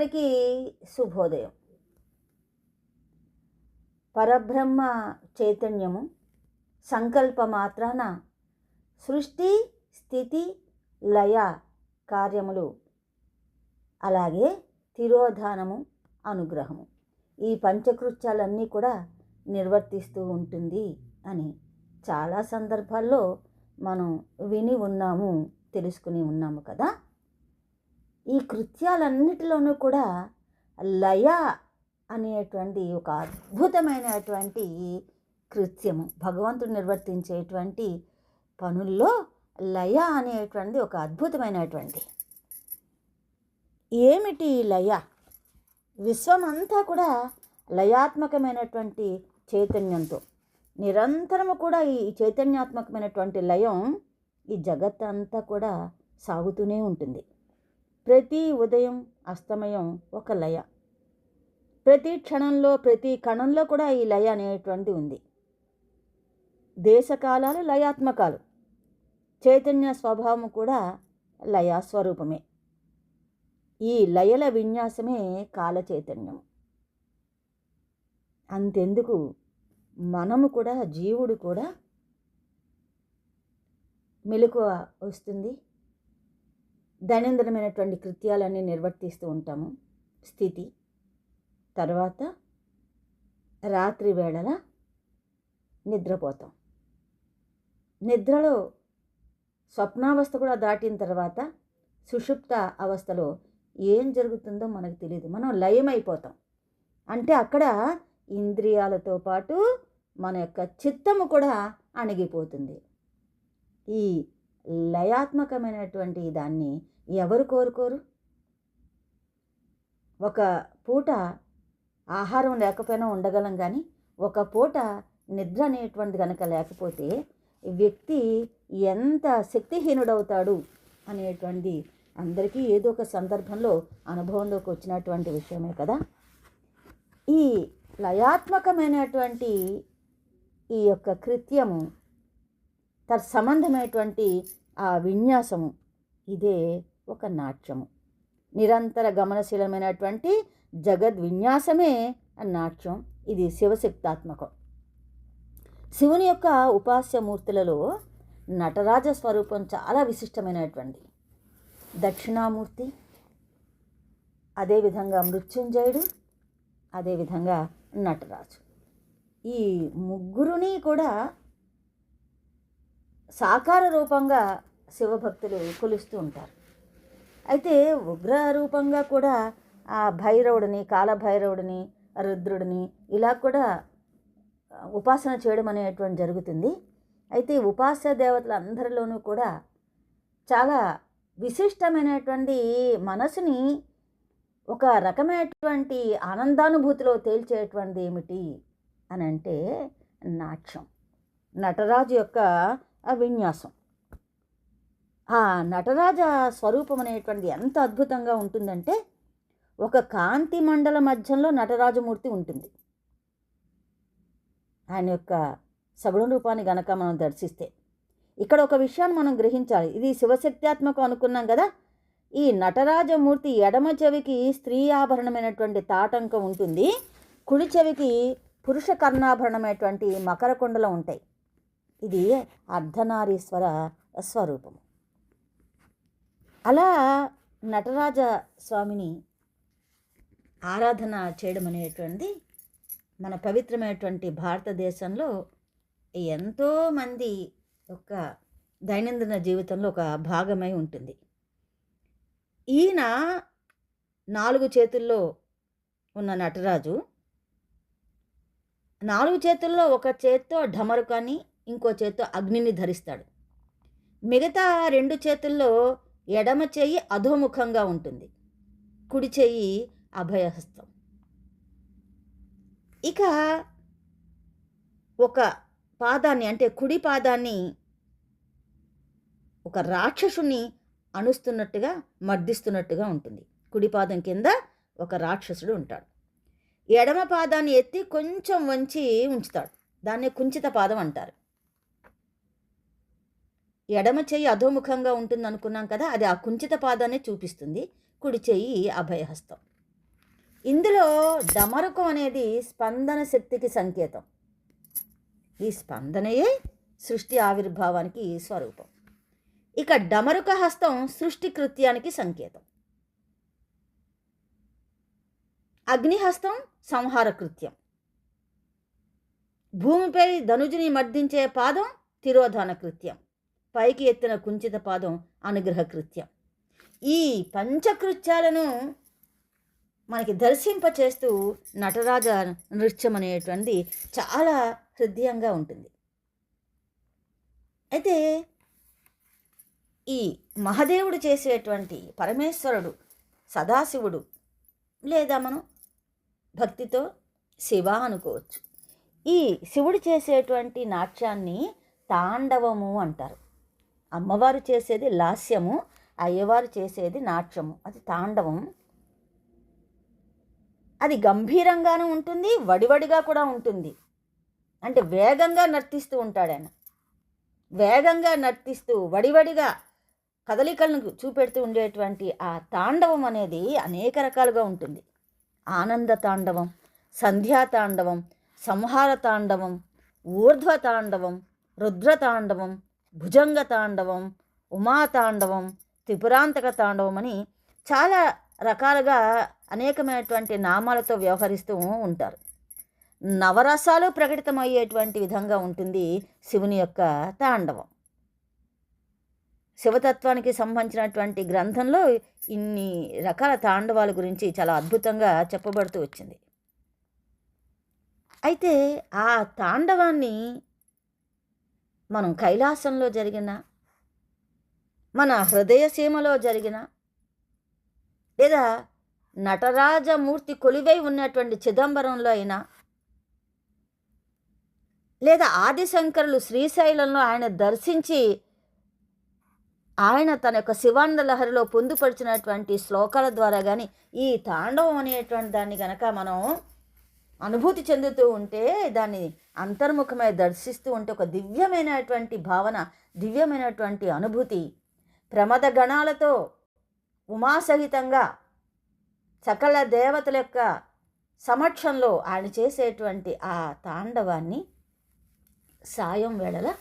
అందరికీ శుభోదయం. పరబ్రహ్మ చైతన్యము సంకల్ప మాత్రాన సృష్టి స్థితి లయ కార్యములు అలాగే తిరోధానము అనుగ్రహము. ఈ పంచకృత్యాలన్నీ కూడా నిర్వర్తిస్తూ ఉంటుంది అని చాలా సందర్భాల్లో మనం విని ఉన్నాము తెలుసుకుని ఉన్నాము కదా. ఈ కృత్యాలన్నిటిలోనూ కూడా లయ అనేటువంటి ఒక అద్భుతమైనటువంటి కృత్యము. భగవంతుడు నిర్వర్తించేటువంటి పనుల్లో లయ అనేటువంటి ఒక అద్భుతమైనటువంటి. ఏమిటి లయ? విశ్వమంతా కూడా లయాత్మకమైనటువంటి చైతన్యంతో నిరంతరము కూడా ఈ చైతన్యాత్మకమైనటువంటి లయం ఈ జగత్ అంతా కూడా సాగుతూనే ఉంటుంది. ప్రతి ఉదయం అస్తమయం ఒక లయ. ప్రతి క్షణంలో ప్రతి కణంలో కూడా ఈ లయ అనేటువంటి ఉంది. దేశకాలాలు లయాత్మకాలు. చైతన్య స్వభావం కూడా లయాస్వరూపమే. ఈ లయల విన్యాసమే కాల చైతన్యం అంతెందుకు? మనము కూడా జీవుడు కూడా మెలకువ వస్తుంది. దైనందినమైనటువంటి కృత్యాలన్నీ నిర్వర్తిస్తూ ఉంటాము. స్థితి తర్వాత రాత్రి వేళల నిద్రపోతాం. నిద్రలో స్వప్నావస్థ కూడా దాటిన తర్వాత సుషుప్త అవస్థలో ఏం జరుగుతుందో మనకు తెలియదు మనం లయమైపోతాం. అంటే అక్కడ ఇంద్రియాలతో పాటు మన యొక్క చిత్తము కూడా అణిగిపోతుంది. ఈ లయాత్మకమైనటువంటి దాన్ని ఎవరు కోరుకోరు? ఒక పూట ఆహారం లేకపోయినా ఉండగలం కానీ ఒక పూట నిద్ర అనేటువంటిది కనుక లేకపోతే వ్యక్తి ఎంత శక్తిహీనుడవుతాడు అనేటువంటిది అందరికీ ఏదో ఒక సందర్భంలో అనుభవంలోకి వచ్చినటువంటి విషయమే కదా. ఈ లయాత్మకమైనటువంటి ఈ యొక్క కృత్యము తత్సంబంధమైనటువంటి ఆ విన్యాసము. ఇదే ఒక నాట్యము. నిరంతర గమనశీలమైనటువంటి జగద్ విన్యాసమే నాట్యం. ఇది శివశక్తాత్మకం. శివుని యొక్క ఉపాస్యమూర్తులలో నటరాజ స్వరూపం చాలా విశిష్టమైనటువంటి దక్షిణామూర్తి అదేవిధంగా మృత్యుంజయుడు అదేవిధంగా నటరాజు. ఈ ముగ్గురుని కూడా సాకార రూపంగా శివభక్తులు కొలుస్తూ ఉంటారు. అయితే ఉగ్ర రూపంగా కూడా ఆ భైరవుడిని కాలభైరవుడిని రుద్రుడిని ఇలా కూడా ఉపాసన చేయడం అనేటువంటి జరుగుతుంది. అయితే ఉపాస దేవతల అందరిలోనూ కూడా చాలా విశిష్టమైనటువంటి మనసుని ఒక రకమైనటువంటి ఆనందానుభూతిలో తేల్చేటువంటి ఏమిటి అని అంటే నాట్యం నటరాజు యొక్క విన్యాసం. ఆ నటరాజ స్వరూపం అనేటువంటిది ఎంత అద్భుతంగా ఉంటుందంటే ఒక కాంతి మండల మధ్యంలో నటరాజమూర్తి ఉంటుంది. ఆయన యొక్క సగుణ రూపాన్ని గనక మనం దర్శిస్తే. ఇక్కడ ఒక విషయాన్ని మనం గ్రహించాలి. ఇది శివశక్త్యాత్మకం అనుకున్నాం కదా ఈ నటరాజమూర్తి ఎడమ చెవికి స్త్రీ ఆభరణమైనటువంటి తాటంకం ఉంటుంది కుడి చెవికి పురుష కర్ణాభరణమైనటువంటి మకర ఉంటాయి. ఇది అర్ధనారీశ్వర స్వరూపం అలా నటరాజ స్వామిని ఆరాధన చేయడం అనేటువంటిది మన పవిత్రమైనటువంటి భారతదేశంలో ఎంతోమంది యొక్క దైనందిన జీవితంలో ఒక భాగమై ఉంటుంది. ఈయన నాలుగు చేతుల్లో ఉన్న నటరాజు నాలుగు చేతుల్లో ఒక చేత్తో ఢమరుకాన్ని ఇంకో చేత్తో అగ్నిని ధరిస్తాడు. మిగతా రెండు చేతుల్లో ఎడమ చేయి అధోముఖంగా ఉంటుంది. కుడి చేయి అభయహస్తం. ఇక ఒక పాదాన్ని అంటే కుడి పాదాన్ని ఒక రాక్షసుని అణుస్తున్నట్టుగా మర్దిస్తున్నట్టుగా ఉంటుంది. కుడి పాదం కింద ఒక రాక్షసుడు ఉంటాడు. ఎడమ పాదాన్ని ఎత్తి కొంచెం వంచి ఉంచుతాడు. దాన్ని కుంచిత పాదం అంటారు. ఎడమ చెయ్యి అధోముఖంగా ఉంటుంది అనుకున్నాం కదా అది ఆ కుంచిత పాదాన్ని చూపిస్తుంది. కుడి చెయ్యి అభయహస్తం. ఇందులో డమరుకం అనేది స్పందన శక్తికి సంకేతం. ఈ స్పందనయే సృష్టి ఆవిర్భావానికి స్వరూపం. ఇక డమరుక హస్తం సృష్టి కృత్యానికి సంకేతం. అగ్నిహస్తం సంహార కృత్యం. భూమిపై ధనుజుని మర్దించే పాదం తిరోధాన కృత్యం. పైకి ఎత్తిన కుంచిత పాదం అనుగ్రహ కృత్యం ఈ పంచకృత్యాలను మనకి దర్శింపచేస్తూ నటరాజ నృత్యం అనేటువంటిది చాలా హృదయంగా ఉంటుంది. అయితే ఈ మహదేవుడు చేసేటువంటి పరమేశ్వరుడు సదాశివుడు లేదా మనం భక్తితో శివ అనుకోవచ్చు. ఈ శివుడు చేసేటువంటి నాట్యాన్ని తాండవము అంటారు. అమ్మవారు చేసేది లాస్యము అయ్యవారు చేసేది నాట్యము. అది తాండవం. అది గంభీరంగానూ ఉంటుంది వడివడిగా కూడా ఉంటుంది. అంటే వేగంగా నర్తిస్తూ ఉంటాడు ఆయన. వేగంగా నర్తిస్తూ వడివడిగా కదలికలను చూపెడుతూ ఉండేటువంటి ఆ తాండవం అనేది అనేక రకాలుగా ఉంటుంది. ఆనంద తాండవం సంధ్యా తాండవం సంహార తాండవం ఊర్ధ్వ తాండవం రుద్ర తాండవం భుజంగ తాండవం ఉమా తాండవం త్రిపురాంతక తాండవం అని చాలా రకాలుగా అనేకమైనటువంటి నామాలతో వ్యవహరిస్తూ ఉంటారు. నవరసాలు ప్రకటితమయ్యేటువంటి విధంగా ఉంటుంది శివుని యొక్క తాండవం. శివతత్వానికి సంబంధించినటువంటి గ్రంథంలో ఇన్ని రకాల తాండవాల గురించి చాలా అద్భుతంగా చెప్పబడుతూ వచ్చింది. అయితే ఆ తాండవాన్ని మనం కైలాసంలో జరిగిన మన హృదయ సీమలో జరిగిన లేదా నటరాజమూర్తి కొలివై ఉన్నటువంటి చిదంబరంలో అయినా లేదా ఆదిశంకరులు శ్రీశైలంలో ఆయన దర్శించి ఆయన తన యొక్క శివానంద లహరిలో పొందుపరిచినటువంటి శ్లోకాల ద్వారా కానీ ఈ తాండవం అనేటువంటి దాన్ని కనుక మనం అనుభూతి చెందుతూ ఉంటే దాన్ని అంతర్ముఖమై దర్శిస్తూ ఉంటే ఒక దివ్యమైనటువంటి భావన దివ్యమైనటువంటి అనుభూతి. ప్రమద గణాలతో ఉమాసహితంగా సకల దేవతల యొక్క సమక్షంలో ఆయన చేసేటువంటి ఆ తాండవాన్ని సాయం వేళల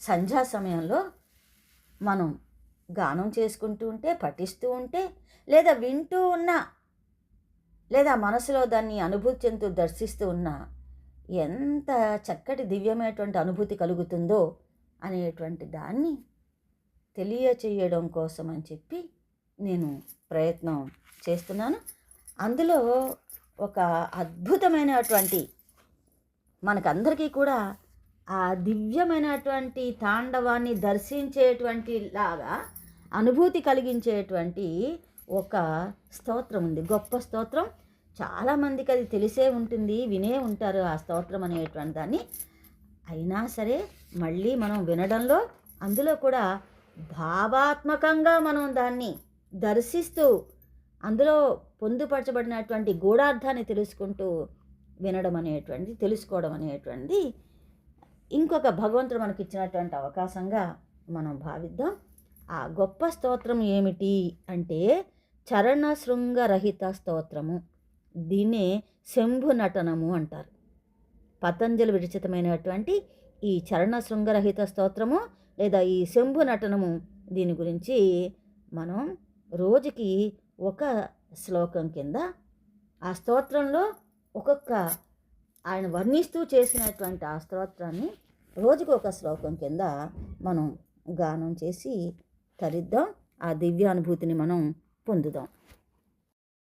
సంధ్యా సమయంలో మనం గానం చేసుకుంటూ ఉంటే పఠిస్తూ ఉంటే లేదా వింటూ ఉన్నా లేదా మనసులో దాన్ని అనుభూతి చెందుతూ దర్శిస్తూ ఉన్నా ఎంత చక్కటి దివ్యమైనటువంటి అనుభూతి కలుగుతుందో అనేటువంటి దాన్ని తెలియచేయడం కోసం అని చెప్పి నేను ప్రయత్నం చేస్తున్నాను. అందులో ఒక అద్భుతమైనటువంటి మనకందరికీ కూడా ఆ దివ్యమైనటువంటి తాండవాన్ని దర్శించేటువంటి లాగా అనుభూతి కలిగించేటువంటి ఒక స్తోత్రం ఉంది. గొప్ప స్తోత్రం. చాలామందికి అది తెలిసే ఉంటుంది వినే ఉంటారు ఆ స్తోత్రం అనేటువంటి దాన్ని. అయినా సరే మళ్ళీ మనం వినడంలో అందులో కూడా భావాత్మకంగా మనం దాన్ని దర్శిస్తూ అందులో పొందుపరచబడినటువంటి గూఢార్థాన్ని తెలుసుకుంటూ వినడం అనేటువంటిది తెలుసుకోవడం అనేటువంటిది ఇంకొక భగవంతుడు మనకి ఇచ్చినటువంటి అవకాశంగా మనం భావిద్దాం. ఆ గొప్ప స్తోత్రం ఏమిటి అంటే చరణ శృంగరహిత స్తోత్రము. దీన్నే శంభు నటనము అంటారు. పతంజలి విరచితమైనటువంటి ఈ చరణ శృంగరహిత స్తోత్రము లేదా ఈ శంభు నటనము దీని గురించి మనం రోజుకి ఒక శ్లోకం కింద ఆ స్తోత్రంలో ఒక్కొక్క ఆయన వర్ణిస్తూ చేసినటువంటి ఆ స్తోత్రాన్ని రోజుకు ఒక శ్లోకం కింద మనం గానం చేసి తరిద్దాం. ఆ దివ్యానుభూతిని మనం 混的动。